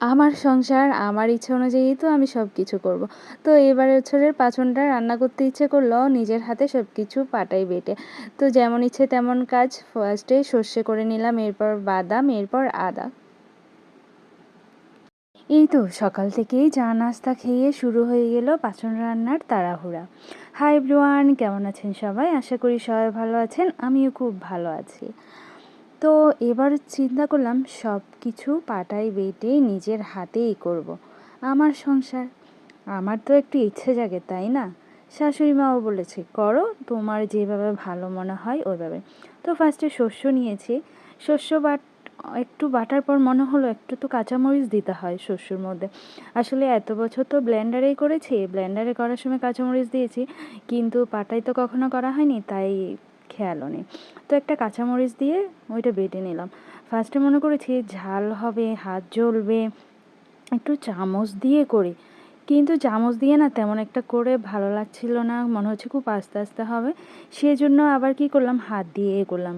আমার সংসার, আমার ইচ্ছা অনুযায়ী তো আমি সব কিছু করব। তো এবারে বছরের পাঁচনটা রান্না করতে ইচ্ছে করল, নিজের হাতে সব কিছু পাটাই বেটে। তো যেমন ইচ্ছে তেমন কাজ ফার্স্টে সর্ষে করে নিলাম, এরপর বাদাম, এরপর আদা। এই তো সকাল থেকেই চা নাস্তা খেয়ে শুরু হয়ে গেল পাচন রান্নার তাড়াহুড়া। হাই ব্রুয়ান কেমন আছেন সবাই? আশা করি সবাই ভালো আছেন, আমিও খুব ভালো আছি। তো এবার চিন্তা করলাম সব কিছু পাটাই বেটে নিজের হাতেই করব। আমার সংসার। আমার তো একটু ইচ্ছে জাগে, তাই না? শাশুড়ি মাও বলেছে, করো, তোমার যেভাবে ভালো মনে হয় ওইভাবে। তো ফার্স্টে শস্য নিয়েছি। শস্য বাট, একটু বাটার পর মনে হলো একটু তো কাঁচামরিচ দিতে হয় শস্যর মধ্যে। আসলে এত বছর তো ব্লেন্ডারেই করেছি। ব্লেন্ডারে করার সময় কাঁচামরিচ দিয়েছি। কিন্তু পাটায় তো কখনো করা হয়নি, তাই খেয়ালও নেই। তো একটা কাঁচামরিচ দিয়ে ওইটা বেটে নিলাম। ফার্স্টে মনে করেছি ঝাল হবে, হাত জ্বলবে, একটু চামচ দিয়ে করি। কিন্তু চামচ দিয়ে না তেমন একটা করে ভালো লাগছিল না, মনে হচ্ছে খুব আস্তে আস্তে হবে। সেজন্য আবার কি করলাম, হাত দিয়ে এ করলাম।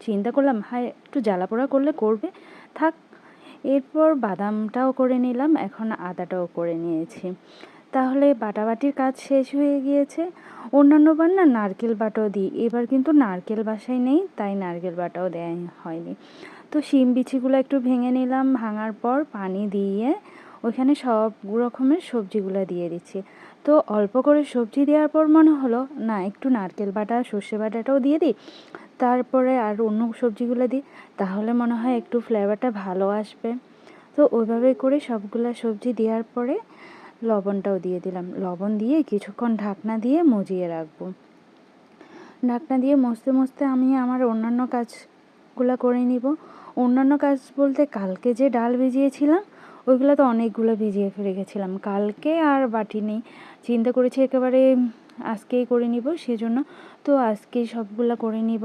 চিন্তা করলাম হ্যাঁ একটু জ্বালা পোড়া করলে করবে। থাক, এরপর বাদামটাও করে নিলাম, এখন আদাটাও করে নিয়েছি। তাহলে বাটাবাটির কাজ শেষ হয়ে গিয়েছে। অন্যান্য বার না নারকেল বাটাও দিই। এবার কিন্তু নারকেল বাসায় নেই, তাই নারকেল বাটাও দেওয়া হয়নি। তো শিম বিচিগুলো একটু ভেঙে নিলাম, ভাঙার পর পানি দিয়ে ওইখানে সব রকমের সবজিগুলো দিয়ে দিচ্ছি। তো অল্প করে সবজি দেওয়ার পর মনে হলো, না, একটু নারকেল বাটা, সর্ষে বাটাটাও দিয়ে দিই। তারপরে আর অন্য সবজিগুলো দিই। তাহলে মনে হয় একটু ফ্লেভারটা ভালো আসবে। তো ওইভাবে করে সবগুলো সবজি দেওয়ার পরে লবণটাও দিয়ে দিলাম। লবণ দিয়ে কিছুক্ষণ ঢাকনা দিয়ে মজিয়ে রাখব। ঢাকনা দিয়ে মজতে মজতে আমি আমার অন্যান্য কাজগুলো করে নিব। অন্যান্য কাজ বলতে কালকে যে ডাল ভিজিয়েছিলাম, ওইগুলো তো অনেকগুলো ভিজিয়ে ফেলে গেছিলাম। কালকে আর বাটি নেই। চিন্তা করেছি একেবারে আজকেই করে নিব, সেজন্য তো আজকেই সবগুলো করে নিব।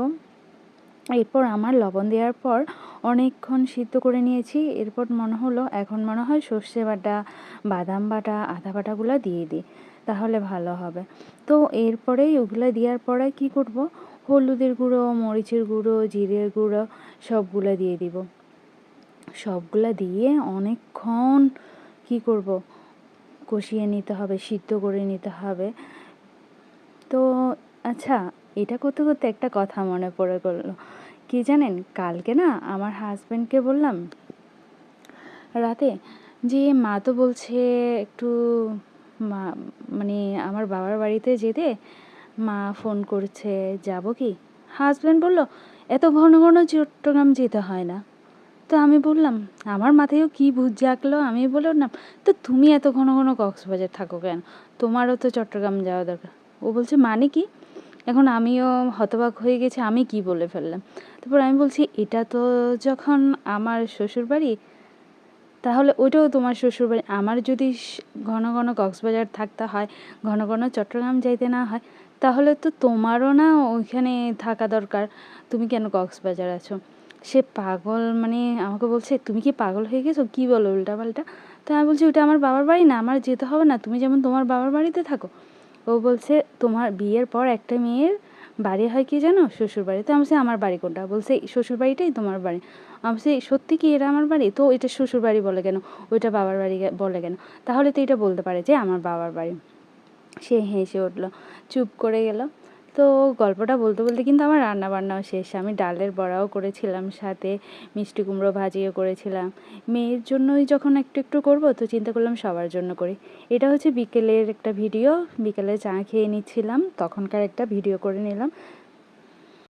এরপর আমার লবণ দেওয়ার পর অনেকক্ষণ সিদ্ধ করে নিয়েছি। এরপর মনে হলো, এখন মনে হয় সর্ষে বাটা, বাদাম বাটা, আদা বাটাগুলো দিয়ে দিই, তাহলে ভালো হবে। তো এরপরেই ওগুলো দেওয়ার পরে কি করব? হলুদের গুঁড়ো, মরিচের গুঁড়ো, জিরের গুঁড়ো সবগুলো দিয়ে দিব। সবগুলো দিয়ে অনেকক্ষণ কি করব? কষিয়ে নিতে হবে, সিদ্ধ করে নিতে হবে। তো আচ্ছা এটা করতে করতে একটা কথা মনে পড়ে গেলো। কি জানেন? কালকে না আমার হাজব্যান্ডকে বললাম, রাতে, যে মা তো বলছে একটু মা মানে আমার বাবার বাড়িতে যেতে মা ফোন করছে, যাব কি? হাজব্যান্ড বলল, এত ঘন ঘন চট্টগ্রাম যেতে হয় না। তো আমি বললাম, আমার মাথায়ও কী বুঝ জাগলো? আমি বললাম তো তুমি এত ঘন ঘন কক্সবাজার থাকো কেন? তোমারও তো চট্টগ্রাম যাওয়া দরকার। ও বলছে মানে কি? এখন আমিও হতবাক হয়ে গেছি, আমি কি বলে ফেললাম? তারপর আমি বলছি, এটা তো যখন আমার শ্বশুরবাড়ি, তাহলে ওইটাও তোমার শ্বশুরবাড়ি। আমার যদি ঘন ঘন কক্সবাজার থাকতে হয়, ঘন ঘন চট্টগ্রাম যাইতে না হয়, তাহলে তো তোমারও না ওইখানে থাকা দরকার। তুমি কেন কক্সবাজার আছো? সে পাগল মানে আমাকে বলছে, তুমি কি পাগল হয়ে গেছো? কী বলো উল্টাপাল্টা? তো আমি বলছি ওটা আমার বাবার বাড়ি না, আমার যেতে হবে না। তুমি যেমন তোমার বাবার বাড়িতে থাকো ও বলছে, তোমার বিয়ের পর একটা মেয়ের বাড়ি হয় কি জানো? শ্বশুর বাড়িতে আমি সে আমার বাড়ি কোনটা? বলছে শ্বশুর বাড়িটাই তোমার বাড়ি। আমি সত্যি কি এটা আমার বাড়ি? তো এটা শ্বশুর বাড়ি বলে কেন? ওইটা বাবার বাড়ি বলে কেন? তাহলে তো এটা বলতে পারে যে আমার বাবার বাড়ি। সে হেসে উঠল, চুপ করে গেল। তো গল্পটা বলতে বলতে কিন্তু আমার রান্না বান্নাও শেষ। আমি ডালের বড়াও করেছিলাম সাথে, মিষ্টি কুমড়ো ভাজিও করেছিলাম। মেয়ের জন্যই যখন একটু একটু করব তো চিন্তা করলাম সবার জন্য করি। এটা হচ্ছে বিকেলের একটা ভিডিও, বিকেলে চা খেয়ে নিচ্ছিলাম, তখনকার একটা ভিডিও করে নিলাম।